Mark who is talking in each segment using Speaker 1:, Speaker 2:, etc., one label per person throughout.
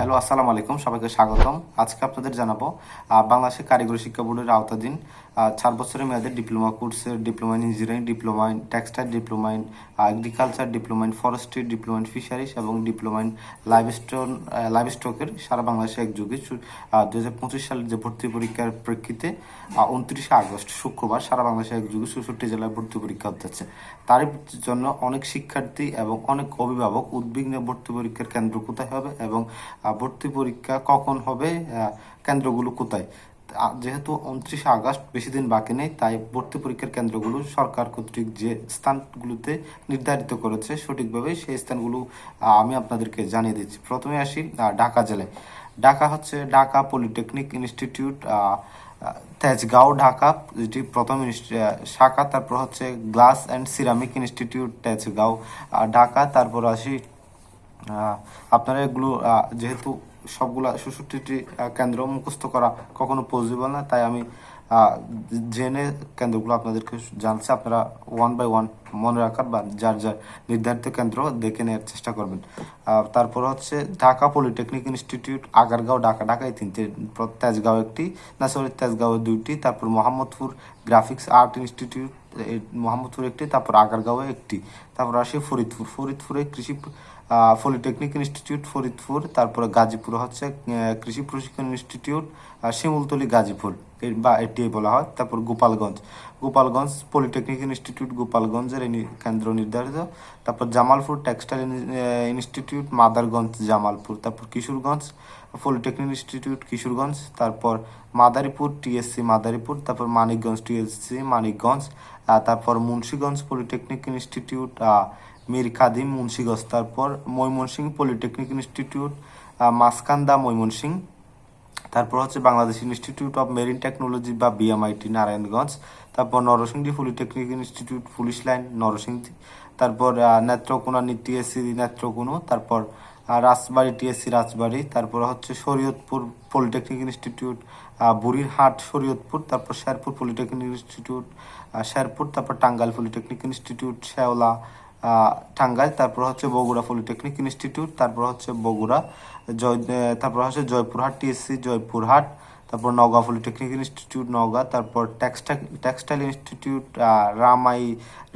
Speaker 1: Hello, আসসালামু আলাইকুম, সবাইকে স্বাগতম। আজকে আপনাদের জানাব বাংলাদেশের কারিগরি শিক্ষা বোর্ডের আওতাধীন চার বছরের মেয়াদে ডিপ্লোমা কোর্সের diploma in engineering, diploma in textile, diploma in agriculture diploma in forestry diploma in fisheries এবং diploma in live stone live স্টকের সারা বাংলাদেশে একযোগে দু হাজার পঁচিশ সালের যে ভর্তি পরীক্ষার প্রেক্ষিতে উনত্রিশে আগস্ট, শুক্রবার সারা বাংলাদেশে একযোগে চৌষট্টি জেলায় ভর্তি পরীক্ষা হতে যাচ্ছে তারই জন্য অনেক শিক্ষার্থী এবং অনেক অভিভাবক উদ্বিগ্ন ভর্তি পরীক্ষার কেন্দ্র কোথায় হবে এবং ভর্তি পরীক্ষা কখন হবে কেন্দ্রগুলো কোথায়? যেহেতু উনত্রিশে আগস্ট বেশি দিন বাকি নেই, তাই ভর্তি পরীক্ষার কেন্দ্রগুলো সরকার কর্তৃক যে স্থানগুলোতে নির্ধারিত করেছে সঠিকভাবে সেই স্থানগুলো আমি আপনাদেরকে জানিয়ে দিচ্ছি। প্রথমে আসি ঢাকা জেলায়। ঢাকা হচ্ছে ঢাকা পলিটেকনিক ইনস্টিটিউট তেজগাঁও, ঢাকা, যেটি প্রথম শাখা। তারপর হচ্ছে glass and ceramic institute, Tejgaon Dhaka. তারপর আসি আপনারা এগুলো যেহেতু সবগুলা ষষট্টিটি কেন্দ্র মুখস্থ করা কখনো পসিবল না, তাই আমি জেনে কেন্দ্রগুলো আপনাদেরকে জানছি। আপনারা ওয়ান বাই ওয়ান মনে রাখার বা যার যার নির্ধারিত কেন্দ্র দেখে নেওয়ার চেষ্টা করবেন। তারপর হচ্ছে ঢাকা পলিটেকনিক ইনস্টিটিউট আগারগাঁও, ঢাকা। ঢাকায় তিনটে তেজগাঁও একটি না সরি তেজগাঁও দুইটি, তারপর Mohammadpur graphics art institute Mohammadpur একটি, তারপর আগারগাঁও একটি, তারপর আসে ফরিদপুর। ফরিদপুরে কৃষি পলিটেকনিক ইনস্টিটিউট ফরিদপুর, তারপরে গাজীপুর হচ্ছে কৃষি প্রশিক্ষণ ইনস্টিটিউট শিমুলতলি গাজীপুর। বা এটি বলা হয়, তারপর গোপালগঞ্জ। গোপালগঞ্জ পলিটেকনিক ইনস্টিটিউট গোপালগঞ্জের কেন্দ্র নির্ধারিত। তারপর জামালপুর টেক্সটাইল ইনস্টিটিউট মাদারগঞ্জ জামালপুর। তারপর কিশোরগঞ্জ পলিটেকনিক ইনস্টিটিউট কিশোরগঞ্জ। তারপর মাদারীপুর টিএসসি মাদারীপুর। তারপর মানিকগঞ্জ টিএসসি মানিকগঞ্জ। তারপর মুন্সীগঞ্জ পলিটেকনিক ইনস্টিটিউট মীর কাদিম মুন্সীগঞ্জ। তারপর ময়মনসিংহ পলিটেকনিক ইনস্টিটিউট মাসকান্দা ময়মনসিংহ। তারপর হচ্ছে Bangladesh institute of marine technology বা বিএমআইটি নারায়ণগঞ্জ, তারপর Narsingdi polytechnic institute police line Narsingdi, তারপর নেত্রকোনা টিএসসি নেত্রকোনো, তারপর রাজবাড়ি টিএসসি রাজবাড়ি, তারপর হচ্ছে শরীয়তপুর পলিটেকনিক ইনস্টিটিউট বুড়িরহাট শরীয়তপুর, তারপর শেরপুর পলিটেকনিক ইনস্টিটিউট শেরপুর, তারপর টাঙ্গাইল পলিটেকনিক ইনস্টিটিউট শেওলা টাঙ্গাইল, তারপর হচ্ছে বগুড়া পলিটেকনিক ইনস্টিটিউট, তারপর হচ্ছে বগুড়া জয় তারপর হচ্ছে জয়পুরহাট, টিএসসি জয়পুরহাট, তারপর নওগাঁ পলিটেকনিক ইনস্টিটিউট, নওগাঁ, তারপর textile textile institute Ramai,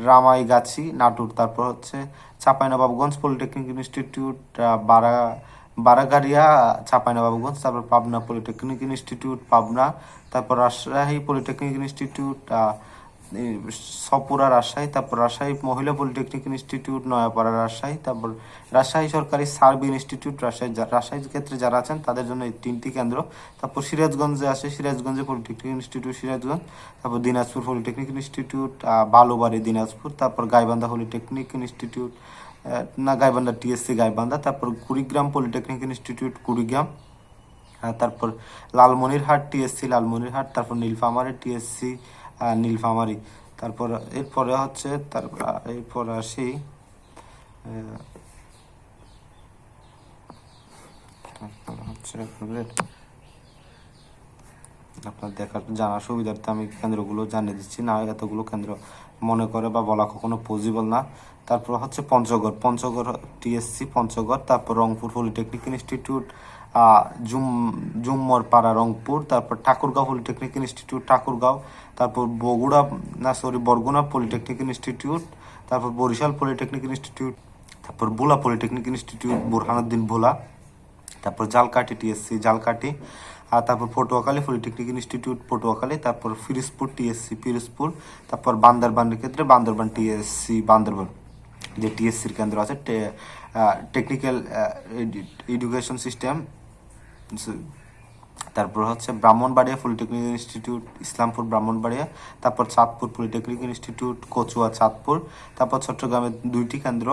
Speaker 1: Ramaigachhi, Natore, তারপর হচ্ছে চাঁপাইনবাবগঞ্জ পলিটেকনিক ইনস্টিটিউট বারা, বারাগাড়িয়া, চাঁপাইনবাবগঞ্জ, তারপর পাবনা পলিটেকনিক ইনস্টিটিউট, পাবনা, তারপর রাজশাহী পলিটেকনিক ইনস্টিটিউট সপুরা রাজশাহী, তারপর রাজশাহী মহিলা পলিটেকনিক ইনস্টিটিউট, নয়াপাড়া রাজশাহী, তারপর রাজশাহী সরকারি সার্বি ইনস্টিটিউট, রাজশাহী রাজশাহীর ক্ষেত্রে যারা আছেন, তাদের জন্য এই তিনটি কেন্দ্র। তারপর সিরাজগঞ্জে আছে, সিরাজগঞ্জে পলিটেকনিক ইনস্টিটিউট সিরাজগঞ্জ, তারপর দিনাজপুর পলিটেকনিক ইনস্টিটিউট বালুবাড়ি দিনাজপুর, তারপর গাইবান্ধা পলিটেকনিক ইনস্টিটিউট না, গাইবান্ধা, টিএসসি গাইবান্ধা, তারপর কুড়িগ্রাম পলিটেকনিক ইনস্টিটিউট, কুড়িগ্রাম তারপর লালমনিরহাট, টিএসসি লালমনিরহাট, তারপর নীলফামারের টিএসসি নীলফামারী। তারপর, এরপরে হচ্ছে, তারপর, এরপর আসি আপনার দেখার, জানার সুবিধার্থে আমি কেন্দ্রগুলো জানিয়ে দিচ্ছি। না, এতগুলো কেন্দ্র মনে করে বা বলা কখনো পসিবল না। তারপর হচ্ছে পঞ্চগড় পঞ্চগড়, টিএসসি, পঞ্চগড়, তারপর রংপুর পলিটেকনিক ইনস্টিটিউট জুম জুম্মর পাড়া রংপুর, তারপর ঠাকুরগাঁও পলিটেকনিক ইনস্টিটিউট, ঠাকুরগাঁও, তারপর বগুড়া, না সরি বরগুনা পলিটেকনিক ইনস্টিটিউট, তারপর বরিশাল পলিটেকনিক ইনস্টিটিউট, তারপর ভোলা পলিটেকনিক ইনস্টিটিউট, বুরহানুদ্দিন ভোলা, তারপর জালকাঠি টিএসসি, জালকাঠি, আর তারপর পটুয়াখালী পলিটেকনিক ইনস্টিটিউট, পটুয়াখালী, তারপর ফিরোজপুর টিএসসি, ফিরোজপুর, তারপর বান্দরবানের ক্ষেত্রে বান্দরবান টিএসসি, বান্দরবান, যে টিএসসির কেন্দ্র আছে টেকনিক্যাল এডুকেশন সিস্টেম তারপর হচ্ছে ব্রাহ্মণবাড়িয়া পলিটেকনিক ইনস্টিটিউট, ইসলামপুর ব্রাহ্মণবাড়িয়া, তারপর চাঁদপুর পলিটেকনিক ইনস্টিটিউট, কচুয়া চাঁদপুর, তারপর চট্টগ্রামের দুইটি কেন্দ্র।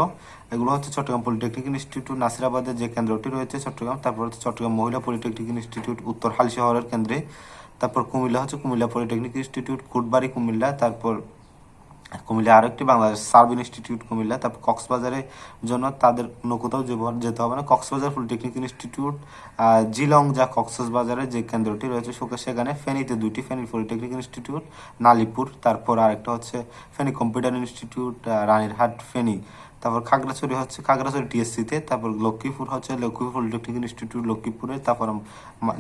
Speaker 1: এগুলো হচ্ছে চট্টগ্রাম পলিটেকনিক ইনস্টিটিউট, নাসিরাবাদের যে কেন্দ্রটি রয়েছে চট্টগ্রাম, তারপর হচ্ছে চট্টগ্রাম মহিলা পলিটেকনিক ইনস্টিটিউট, উত্তর হালি শহরের কেন্দ্রে। তারপর কুমিল্লা হচ্ছে কুমিল্লা পলিটেকনিক ইনস্টিটিউট, কুটবাড়ি কুমিল্লা, তারপর কুমিল্লা আরও একটি বাংলাদেশ সার্ভ ইনস্টিটিউট কুমিল্লা, তারপর কক্সবাজারের জন্য তাদের অন্য কোথাও যেতে হবে না। কক্সবাজার পলিটেকনিক ইনস্টিটিউট জিলং যা কক্সবাজারের যে কেন্দ্রটি রয়েছে সুখে সেখানে ফেনীতে দুটি ফেনী পলিটেকনিক ইনস্টিটিউট, নালিপুর, তারপর আরেকটা হচ্ছে ফেনী কম্পিউটার ইনস্টিটিউট রানীরহাট ফেনী। তারপর খাগড়াছড়ি হচ্ছে, খাগড়াছড়ি টিএসসিতে তারপর লক্ষ্মীপুর হচ্ছে লক্ষ্মীপুর পলিটেকনিক ইনস্টিটিউট লক্ষ্মীপুরে, তারপর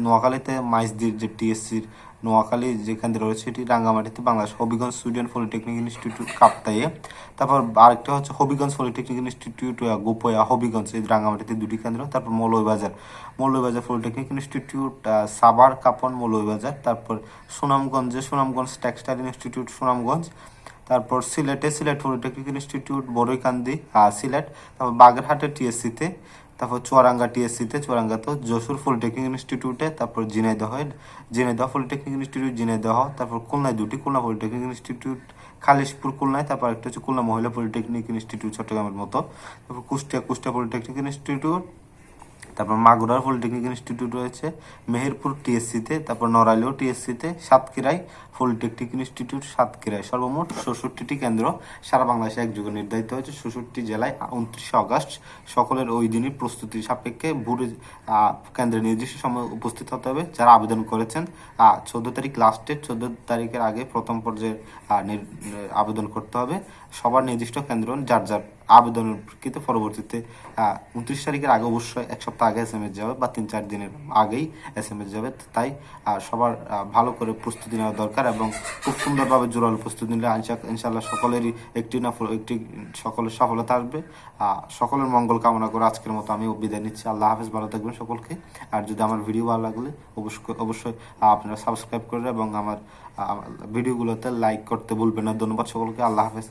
Speaker 1: নোয়াখালীতে মাইজদির যে টিএসসির নোয়াখালী যে কেন্দ্র রয়েছে এটি রাঙ্গামাটিতে Bangladesh Habiganj student polytechnic institute কাপ্তাইয়ে তারপর আরেকটা হচ্ছে হবিগঞ্জ পলিটেকনিক ইনস্টিটিউট গোপয়া হবিগঞ্জ, এই রাঙ্গামাটিতে দুটি কেন্দ্র। তারপর মৌলভীবাজার মৌলভীবাজার পলিটেকনিক ইনস্টিটিউট সাভার কাপন মৌলভীবাজার। তারপর সুনামগঞ্জে সুনামগঞ্জ টেক্সটাইল ইনস্টিটিউট সুনামগঞ্জ। তারপর সিলেটে সিলেট পলিটেকনিক ইনস্টিটিউট বড়ইকান্দি আহ, সিলেট তারপর বাগেরহাটে টিএসসিতে তারপর চুয়ারাঙ্গা টিএসসিতে চুয়ারাঙ্গাতে যশোর পলিটেকনিক ইনস্টিটিউটে তারপর ঝিনাইদহ ঝিনাইদহ পলিটেকনিক ইনস্টিটিউট ঝিনাইদহ তারপর খুলনায় দুটি খুলনা পলিটেকনিক ইনস্টিটিউট খালিশপুর খুলনায় তারপর একটা হচ্ছে খুলনা মহিলা পলিটেকনিক ইনস্টিটিউট চট্টগ্রামের মতো তারপর কুষ্টিয়া কুষ্টিয়া পলিটেকনিক ইনস্টিটিউট তারপর মাগুরার পলিটেকনিক ইনস্টিটিউট রয়েছে, মেহেরপুর টিএসসিতে তারপর নড়াইলেও টিএসসিতে সাতক্ষীরায় পলিটেকনিক ইনস্টিটিউট সাতক্ষীরায় সর্বমোট ষষট্টিটি কেন্দ্র সারা বাংলাদেশে একযোগে নির্ধারিত হয়েছে। ষষট্টি জেলায় উনত্রিশে আগস্ট সকলের ওই দিনই প্রস্তুতি সাপেক্ষে ভোরে কেন্দ্রে নির্দিষ্ট সময় উপস্থিত হতে হবে। যারা আবেদন করেছেন চোদ্দ তারিখ লাস্টে চোদ্দ তারিখের আগে প্রথম পর্যায়ে আবেদন করতে হবে। সবার নির্দিষ্ট কেন্দ্র, যার যার আবেদনের প্রেক্ষিতে পরবর্তীতে উনত্রিশ তারিখের আগে অবশ্যই এক সপ্তাহ আগে এস এম এস যাবে বা তিন চার দিনের আগেই এস এম এস যাবে তাই সবার ভালো করে প্রস্তুতি নেওয়া দরকার এবং খুব সুন্দরভাবে জোরালো প্রস্তুতি নিলে ইনশা- ইনশাল্লাহ সকলেরই একটি না একটি সকলের সফলতা আসবে। সকলের মঙ্গল কামনা করে আজকের মতো আমি বিদায় নিচ্ছি। আল্লাহ হাফেজ, ভালো থাকবেন সকলকে। আর যদি আমার ভিডিও ভালো লাগলে অবশ্যই অবশ্যই আপনারা সাবস্ক্রাইব করে এবং আমার ভিডিওগুলোতে লাইক করতে ভুলবেন না। ধন্যবাদ সকলকে। আল্লাহ হাফেজ।